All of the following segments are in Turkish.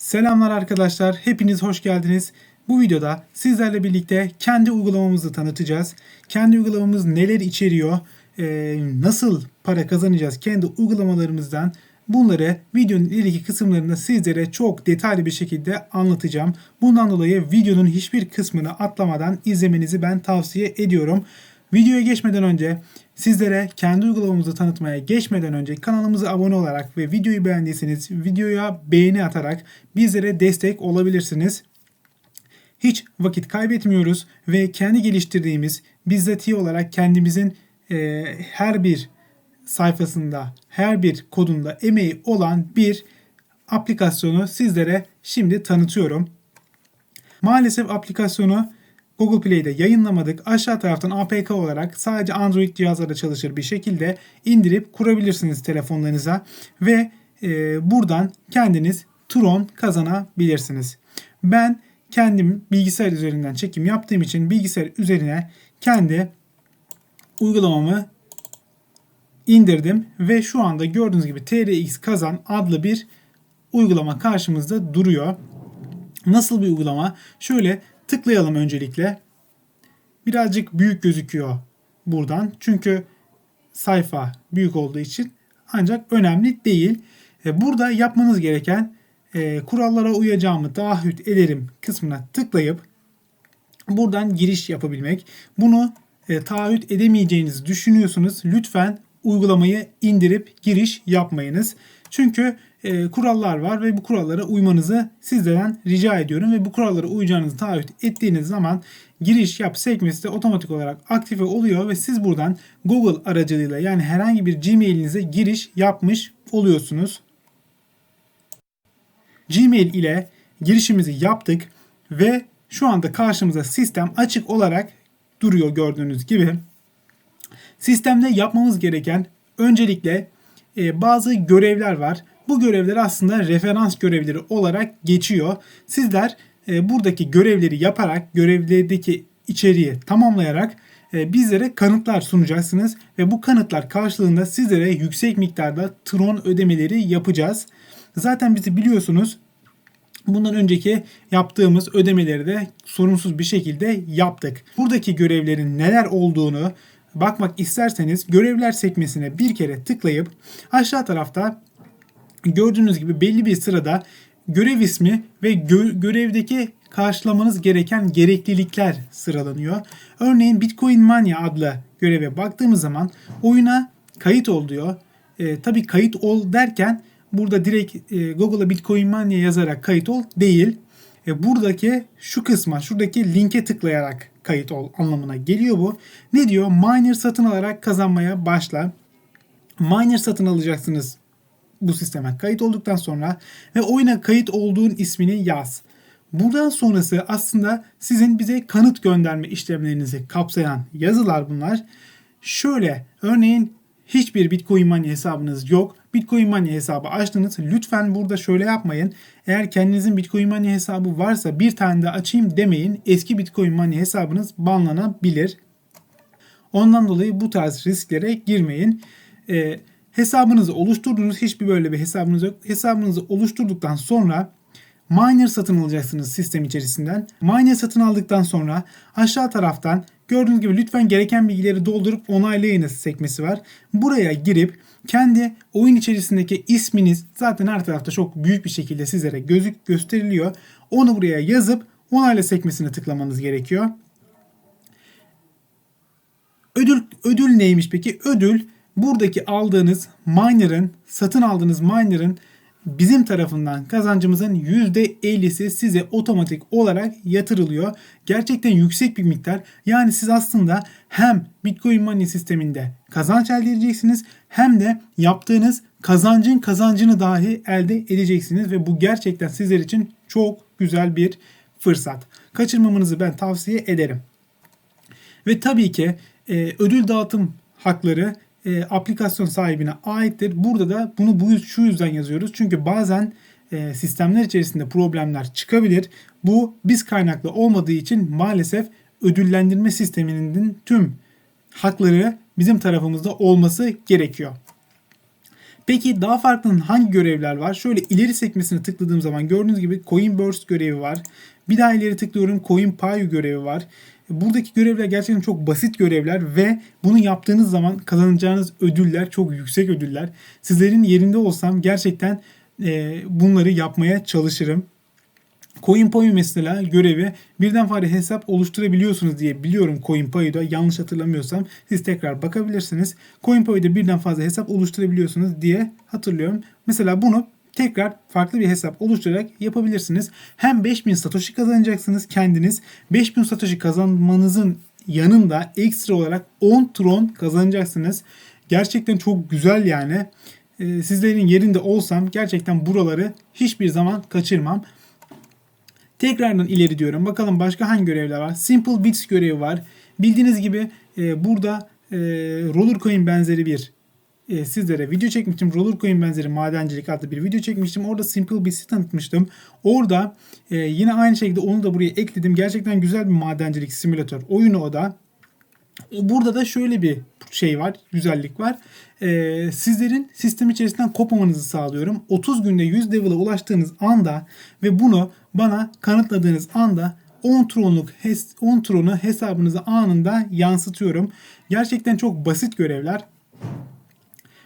Selamlar arkadaşlar, hepiniz hoş geldiniz. Bu videoda sizlerle birlikte kendi uygulamamızı tanıtacağız. Kendi uygulamamız neler içeriyor, e, nasıl para kazanacağız kendi uygulamalarımızdan bunları videonun ileriki kısımlarında sizlere çok detaylı bir şekilde anlatacağım. Bundan dolayı videonun hiçbir kısmını atlamadan izlemenizi ben tavsiye ediyorum. Videoya geçmeden önce sizlere kendi uygulamamızı tanıtmaya geçmeden önce kanalımıza abone olarak ve videoyu beğendiyseniz videoya beğeni atarak bizlere destek olabilirsiniz. Hiç vakit kaybetmiyoruz ve kendi geliştirdiğimiz bizzati olarak kendimizin e, her bir sayfasında, her bir kodunda emeği olan bir aplikasyonu sizlere şimdi tanıtıyorum. Maalesef aplikasyonu Google Play'de yayınlamadık. Aşağı taraftan APK olarak sadece Android cihazlarda çalışır bir şekilde indirip kurabilirsiniz telefonlarınıza ve e, buradan kendiniz Tron kazanabilirsiniz. Ben kendim bilgisayar üzerinden çekim yaptığım için bilgisayar üzerine kendi uygulamamı indirdim ve şu anda gördüğünüz gibi TRX Kazan adlı bir uygulama karşımızda duruyor. Nasıl bir uygulama? Şöyle tıklayalım öncelikle. Birazcık büyük gözüküyor buradan. Çünkü sayfa büyük olduğu için ancak önemli değil. E, Burada yapmanız gereken e, kurallara uyacağımı taahhüt ederim kısmına tıklayıp buradan giriş yapabilmek. Bunu e, taahhüt edemeyeceğinizi düşünüyorsunuz. Lütfen uygulamayı indirip giriş yapmayınız. Çünkü e, kurallar var ve bu kurallara uymanızı sizlerden rica ediyorum ve bu kurallara uyacağınızı taahhüt ettiğiniz zaman giriş yap sekmesi de otomatik olarak aktive oluyor ve siz buradan Google aracılığıyla yani herhangi bir Gmail'inize giriş yapmış oluyorsunuz. Gmail ile girişimizi yaptık ve şu anda karşımıza sistem açık olarak duruyor gördüğünüz gibi. Sistemde yapmamız gereken öncelikle e, bazı görevler var. Bu görevler aslında referans görevleri olarak geçiyor. Sizler e, buradaki görevleri yaparak, görevlerdeki içeriği tamamlayarak e, bizlere kanıtlar sunacaksınız ve bu kanıtlar karşılığında sizlere yüksek miktarda Tron ödemeleri yapacağız. Zaten bizi biliyorsunuz Bundan önceki yaptığımız ödemeleri de sorunsuz bir şekilde yaptık. Buradaki görevlerin neler olduğunu bakmak isterseniz görevler sekmesine bir kere tıklayıp aşağı tarafta gördüğünüz gibi belli bir sırada görev ismi ve gö- görevdeki karşılamanız gereken gereklilikler sıralanıyor. Örneğin Bitcoin Mania adlı göreve baktığımız zaman oyuna kayıt ol diyor. E, tabii kayıt ol derken burada direkt e, Google'a Bitcoin Mania yazarak kayıt ol değil. E, buradaki şu kısma, şuradaki linke tıklayarak kayıt ol anlamına geliyor bu. Ne diyor? Miner satın alarak kazanmaya başla. Miner satın alacaksınız bu sisteme kayıt olduktan sonra ve oyuna kayıt olduğun ismini yaz. Buradan sonrası aslında sizin bize kanıt gönderme işlemlerinizi kapsayan yazılar bunlar. Şöyle örneğin hiçbir Bitcoin Money hesabınız yok. Bitcoin Money hesabı açtınız. Lütfen burada şöyle yapmayın. Eğer kendinizin Bitcoin Money hesabı varsa bir tane de açayım demeyin. Eski Bitcoin Money hesabınız banlanabilir. Ondan dolayı bu tarz risklere girmeyin. Ee, hesabınızı oluşturdunuz. Hiçbir böyle bir hesabınız yok. Hesabınızı oluşturduktan sonra miner satın alacaksınız sistem içerisinden. Miner satın aldıktan sonra aşağı taraftan gördüğünüz gibi lütfen gereken bilgileri doldurup onaylayınız sekmesi var. Buraya girip kendi oyun içerisindeki isminiz zaten her tarafta çok büyük bir şekilde sizlere gözük gösteriliyor. Onu buraya yazıp onayla sekmesine tıklamanız gerekiyor. Ödül ödül neymiş peki? Ödül buradaki aldığınız miner'ın, satın aldığınız miner'ın bizim tarafından kazancımızın %50'si size otomatik olarak yatırılıyor. Gerçekten yüksek bir miktar. Yani siz aslında hem Bitcoin Money sisteminde kazanç elde edeceksiniz hem de yaptığınız kazancın kazancını dahi elde edeceksiniz ve bu gerçekten sizler için çok güzel bir fırsat. Kaçırmamanızı ben tavsiye ederim. Ve tabii ki e, ödül dağıtım hakları e, aplikasyon sahibine aittir. Burada da bunu bu şu yüzden yazıyoruz. Çünkü bazen e, sistemler içerisinde problemler çıkabilir. Bu biz kaynaklı olmadığı için maalesef ödüllendirme sisteminin tüm hakları bizim tarafımızda olması gerekiyor. Peki daha farklı hangi görevler var? Şöyle ileri sekmesine tıkladığım zaman gördüğünüz gibi Coin Burst görevi var. Bir daha ileri tıklıyorum Coin Payu görevi var. Buradaki görevler gerçekten çok basit görevler ve bunu yaptığınız zaman kazanacağınız ödüller çok yüksek ödüller. Sizlerin yerinde olsam gerçekten e, bunları yapmaya çalışırım. CoinPo'yu mesela görevi birden fazla hesap oluşturabiliyorsunuz diye biliyorum CoinPo'da yanlış hatırlamıyorsam siz tekrar bakabilirsiniz. CoinPo'da birden fazla hesap oluşturabiliyorsunuz diye hatırlıyorum. Mesela bunu tekrar farklı bir hesap oluşturarak yapabilirsiniz. Hem 5000 Satoshi kazanacaksınız kendiniz. 5000 Satoshi kazanmanızın yanında ekstra olarak 10 Tron kazanacaksınız. Gerçekten çok güzel yani. Ee, sizlerin yerinde olsam gerçekten buraları hiçbir zaman kaçırmam. Tekrardan ileri diyorum. Bakalım başka hangi görevler var? Simple Bits görevi var. Bildiğiniz gibi e, burada Roller Coin benzeri bir e, sizlere video çekmiştim. Roller Coin benzeri madencilik adlı bir video çekmiştim. Orada Simple Bits'i tanıtmıştım. Orada e, yine aynı şekilde onu da buraya ekledim. Gerçekten güzel bir madencilik simülatör oyunu o da. Burada da şöyle bir şey var, güzellik var. Ee, sizlerin sistem içerisinden kopmamanızı sağlıyorum. 30 günde 100 level'a ulaştığınız anda ve bunu bana kanıtladığınız anda 10 tronluk 10 tronu hesabınıza anında yansıtıyorum. Gerçekten çok basit görevler.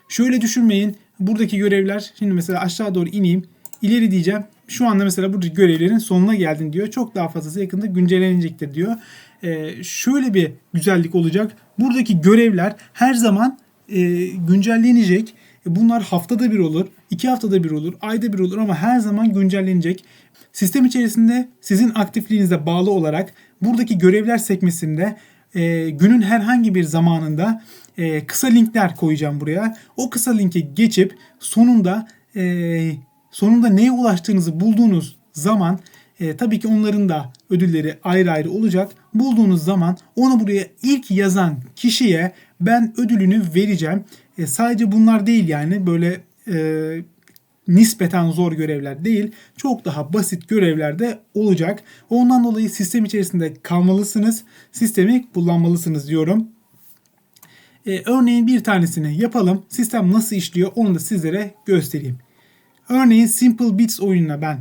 Şöyle düşünmeyin. Buradaki görevler şimdi mesela aşağı doğru ineyim. İleri diyeceğim. Şu anda mesela burada görevlerin sonuna geldin diyor. Çok daha fazlası yakında güncellenecektir diyor. Ee, şöyle bir güzellik olacak. Buradaki görevler her zaman e, güncellenecek. E, bunlar haftada bir olur, iki haftada bir olur, ayda bir olur ama her zaman güncellenecek. Sistem içerisinde sizin aktifliğinize bağlı olarak buradaki görevler sekmesinde e, günün herhangi bir zamanında e, kısa linkler koyacağım buraya. O kısa linki geçip sonunda e, sonunda neye ulaştığınızı bulduğunuz zaman e, tabii ki onların da ödülleri ayrı ayrı olacak. Bulduğunuz zaman onu buraya ilk yazan kişiye ben ödülünü vereceğim. E, sadece bunlar değil yani böyle e, nispeten zor görevler değil. Çok daha basit görevler de olacak. Ondan dolayı sistem içerisinde kalmalısınız. Sistemi kullanmalısınız diyorum. Ee, örneğin bir tanesini yapalım. Sistem nasıl işliyor onu da sizlere göstereyim. Örneğin Simple Bits oyununa ben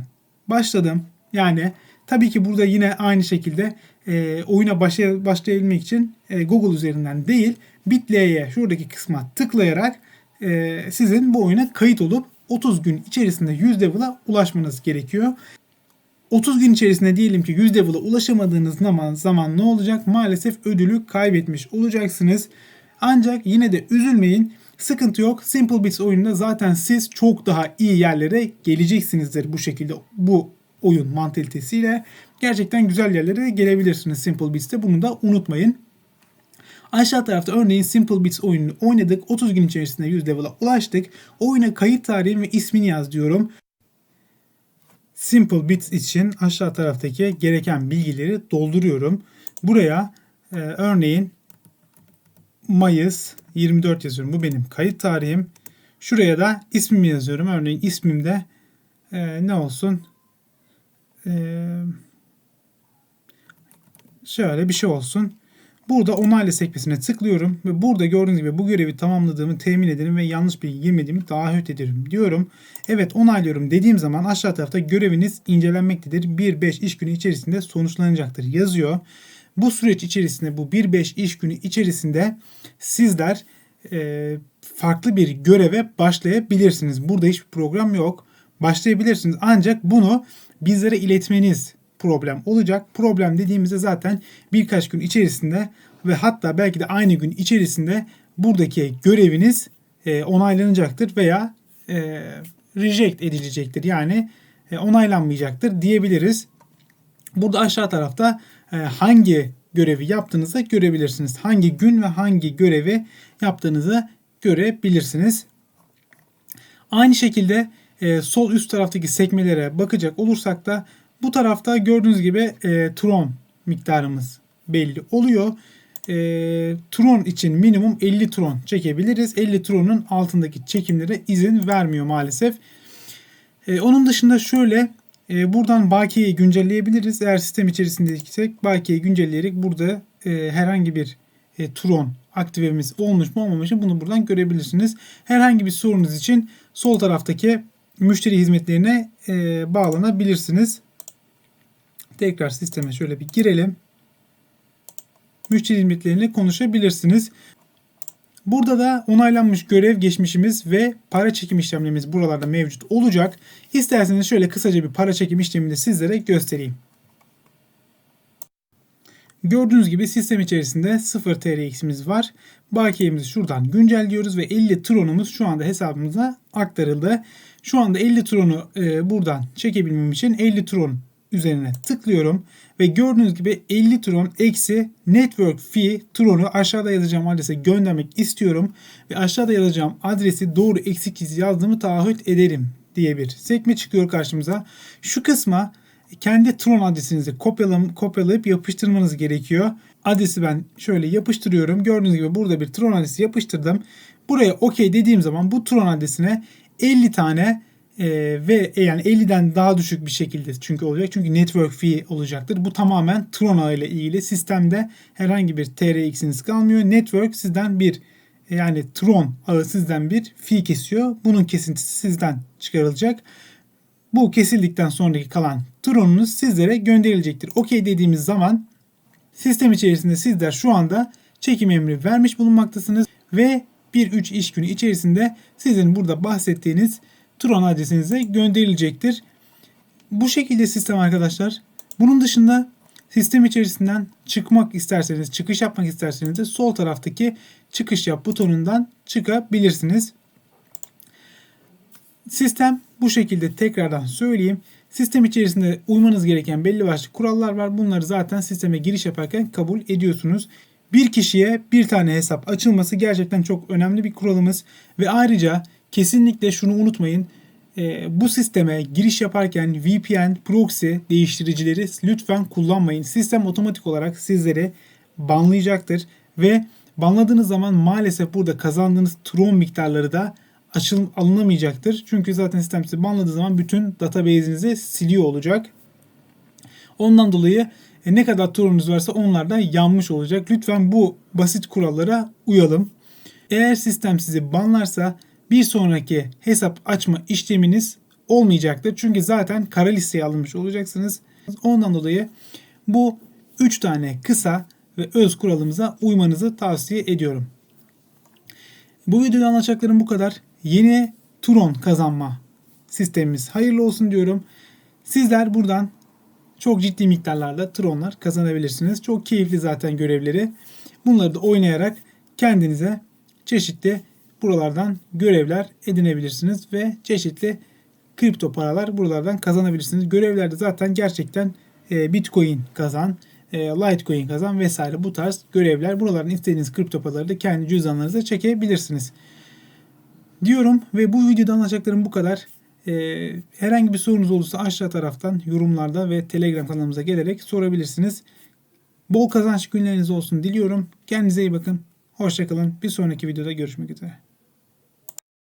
başladım. Yani tabii ki burada yine aynı şekilde e, oyuna başlay- başlayabilmek için e, Google üzerinden değil Bitly'e şuradaki kısma tıklayarak e, sizin bu oyuna kayıt olup 30 gün içerisinde 100 level'a ulaşmanız gerekiyor. 30 gün içerisinde diyelim ki 100 level'a ulaşamadığınız zaman, zaman ne olacak? Maalesef ödülü kaybetmiş olacaksınız. Ancak yine de üzülmeyin. Sıkıntı yok. Simple Bits oyununda zaten siz çok daha iyi yerlere geleceksinizdir bu şekilde bu oyun mantalitesiyle. Gerçekten güzel yerlere gelebilirsiniz Simple Bits'te. Bunu da unutmayın. Aşağı tarafta örneğin Simple Bits oyununu oynadık. 30 gün içerisinde 100 level'a ulaştık. Oyuna kayıt tarihi ve ismini yaz diyorum. Simple Bits için aşağı taraftaki gereken bilgileri dolduruyorum. Buraya e, örneğin Mayıs 24 yazıyorum. Bu benim kayıt tarihim. Şuraya da ismimi yazıyorum. Örneğin ismimde e, ne olsun? E, şöyle bir şey olsun. Burada onayla sekmesine tıklıyorum ve burada gördüğünüz gibi bu görevi tamamladığımı temin ederim ve yanlış bilgi girmediğimi taahhüt ederim diyorum. Evet onaylıyorum dediğim zaman aşağı tarafta göreviniz incelenmektedir. 1-5 iş günü içerisinde sonuçlanacaktır yazıyor. Bu süreç içerisinde bu 1-5 iş günü içerisinde sizler e, farklı bir göreve başlayabilirsiniz. Burada hiçbir program yok. Başlayabilirsiniz ancak bunu bizlere iletmeniz problem olacak. Problem dediğimizde zaten birkaç gün içerisinde ve hatta belki de aynı gün içerisinde buradaki göreviniz e, onaylanacaktır veya e, reject edilecektir. Yani e, onaylanmayacaktır diyebiliriz. Burada aşağı tarafta hangi görevi yaptığınızı görebilirsiniz. Hangi gün ve hangi görevi yaptığınızı görebilirsiniz. Aynı şekilde e, sol üst taraftaki sekmelere bakacak olursak da bu tarafta gördüğünüz gibi e, Tron miktarımız belli oluyor. E, Tron için minimum 50 Tron çekebiliriz. 50 Tron'un altındaki çekimlere izin vermiyor maalesef. E, onun dışında şöyle e, buradan bakiyeyi güncelleyebiliriz. Eğer sistem içerisindeysek bakiyeyi güncelleyerek burada e, herhangi bir e, Tron aktivemiz olmuş mu olmamış mı bunu buradan görebilirsiniz. Herhangi bir sorunuz için sol taraftaki müşteri hizmetlerine e, bağlanabilirsiniz. Tekrar sisteme şöyle bir girelim. Müşteri hizmetleriyle konuşabilirsiniz. Burada da onaylanmış görev geçmişimiz ve para çekim işlemlerimiz buralarda mevcut olacak. İsterseniz şöyle kısaca bir para çekim işlemini sizlere göstereyim. Gördüğünüz gibi sistem içerisinde 0 TRX'imiz var. Bakiyemizi şuradan güncelliyoruz ve 50 tronumuz şu anda hesabımıza aktarıldı. Şu anda 50 tronu e, buradan çekebilmem için 50 tron üzerine tıklıyorum. Ve gördüğünüz gibi 50 tron eksi network fee tronu aşağıda yazacağım adrese göndermek istiyorum. Ve aşağıda yazacağım adresi doğru eksiksiz yazdığımı taahhüt ederim diye bir sekme çıkıyor karşımıza. Şu kısma kendi Tron adresinizi kopyalam kopyalayıp yapıştırmanız gerekiyor. Adresi ben şöyle yapıştırıyorum. Gördüğünüz gibi burada bir Tron adresi yapıştırdım. Buraya OK dediğim zaman bu Tron adresine 50 tane e, ve yani 50'den daha düşük bir şekilde çünkü olacak. Çünkü network fee olacaktır. Bu tamamen Tron ağı ile ilgili. Sistemde herhangi bir TRX'iniz kalmıyor. Network sizden bir yani Tron ağı sizden bir fee kesiyor. Bunun kesintisi sizden çıkarılacak. Bu kesildikten sonraki kalan Tron'unuz sizlere gönderilecektir. OK dediğimiz zaman sistem içerisinde sizler şu anda çekim emri vermiş bulunmaktasınız ve 1-3 iş günü içerisinde sizin burada bahsettiğiniz Tron adresinize gönderilecektir. Bu şekilde sistem arkadaşlar. Bunun dışında sistem içerisinden çıkmak isterseniz, çıkış yapmak isterseniz de sol taraftaki çıkış yap butonundan çıkabilirsiniz. Sistem bu şekilde tekrardan söyleyeyim. Sistem içerisinde uymanız gereken belli başlı kurallar var. Bunları zaten sisteme giriş yaparken kabul ediyorsunuz. Bir kişiye bir tane hesap açılması gerçekten çok önemli bir kuralımız. Ve ayrıca kesinlikle şunu unutmayın. E, bu sisteme giriş yaparken VPN, proxy değiştiricileri lütfen kullanmayın. Sistem otomatik olarak sizleri banlayacaktır. Ve banladığınız zaman maalesef burada kazandığınız Tron miktarları da açıl alınamayacaktır. Çünkü zaten sistem sizi banladığı zaman bütün database'inizi siliyor olacak. Ondan dolayı e, ne kadar Tron'unuz varsa onlar da yanmış olacak. Lütfen bu basit kurallara uyalım. Eğer sistem sizi banlarsa bir sonraki hesap açma işleminiz olmayacaktır. Çünkü zaten kara listeye alınmış olacaksınız. Ondan dolayı bu 3 tane kısa ve öz kuralımıza uymanızı tavsiye ediyorum. Bu videoda anlatacaklarım bu kadar. Yeni Tron kazanma sistemimiz hayırlı olsun diyorum. Sizler buradan çok ciddi miktarlarda Tronlar kazanabilirsiniz. Çok keyifli zaten görevleri. Bunları da oynayarak kendinize çeşitli buralardan görevler edinebilirsiniz ve çeşitli kripto paralar buralardan kazanabilirsiniz. Görevlerde zaten gerçekten e, Bitcoin kazan, e, Litecoin kazan vesaire bu tarz görevler. Buralardan istediğiniz kripto paraları da kendi cüzdanlarınıza çekebilirsiniz. Diyorum ve bu videoda anlatacaklarım bu kadar. Ee, herhangi bir sorunuz olursa aşağı taraftan yorumlarda ve Telegram kanalımıza gelerek sorabilirsiniz. Bol kazanç günleriniz olsun diliyorum. Kendinize iyi bakın. Hoşçakalın. Bir sonraki videoda görüşmek üzere.